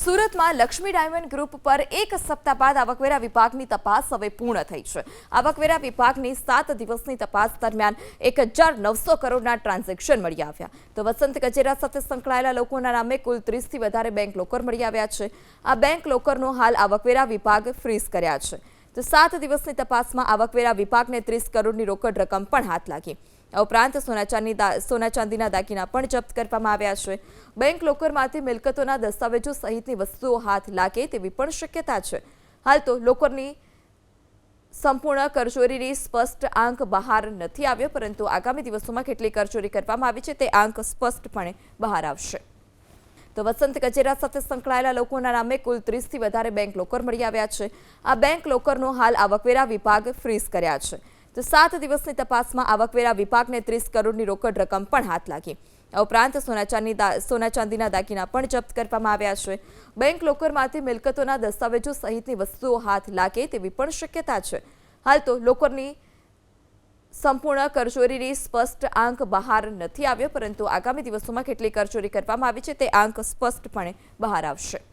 સુરતમાં Lakshmi diamond group પર એક સપ્તાહ બાદ આવકવેરા વિભાગની તપાસ હવે પૂર્ણ થઈ છે. આવકવેરા વિભાગની સાત દિવસની તપાસ દરમિયાન એક હજાર નવસો કરોડના ટ્રાન્ઝેક્શન મળી આવ્યા. તો વસંત કચેરા સાથે સંકળાયેલા લોકોના નામે કુલ ત્રીસથી વધારે બેંક લોકર મળી આવ્યા છે. આ બેંક લોકરનો હાલ આવકવેરા વિભાગ ફ્રીઝ કર્યા છે. તો સાત દિવસની તપાસમાં આવકવેરા વિભાગને ત્રીસ કરોડની રોકડ રકમ પણ હાથ લાગી. આ ઉપરાંત સોના ચાંદી દા- સોના ચાંદીના દાગીના પણ જપ્ત કરવામાં આવ્યા છે. બેંક લોકરમાંથી મિલકતોના દસ્તાવેજો સહિતની વસ્તુઓ હાથ લાગે તેવી પણ શક્યતા છે. હાલ તો લોકરની સંપૂર્ણ કરચોરીની સ્પષ્ટ આંક બહાર નથી આવ્યો, પરંતુ આગામી દિવસોમાં કેટલી કરચોરી કરવામાં આવી છે તે આંક સ્પષ્ટપણે બહાર આવશે. તો વસંત કચેરા સાથે સંકળાયેલા લોકોના નામે કુલ ત્રીસથી વધારે બેંક લોકર મળી આવ્યા છે. આ બેંક લોકરનો હાલ આવકવેરા વિભાગ ફ્રીઝ કર્યા છે. તો સાત દિવસની તપાસમાં આવકવેરા વિભાગને ત્રીસ કરોડની રોકડ રકમ પણ હાથ લાગી. આ ઉપરાંત સોનાચાંદી દા- સોના ચાંદીના દાગીના પણ જપ્ત કરવામાં આવ્યા છે. બેંક લોકરમાંથી મિલકતોના દસ્તાવેજો સહિતની વસ્તુઓ હાથ લાગે તેવી પણ શક્યતા છે. હાલ તો લોકરની સંપૂર્ણ કરચોરીની સ્પષ્ટ આંક બહાર નથી આવ્યો, પરંતુ આગામી દિવસોમાં કેટલી કરચોરી કરવામાં આવી છે તે આંક સ્પષ્ટપણે બહાર આવશે.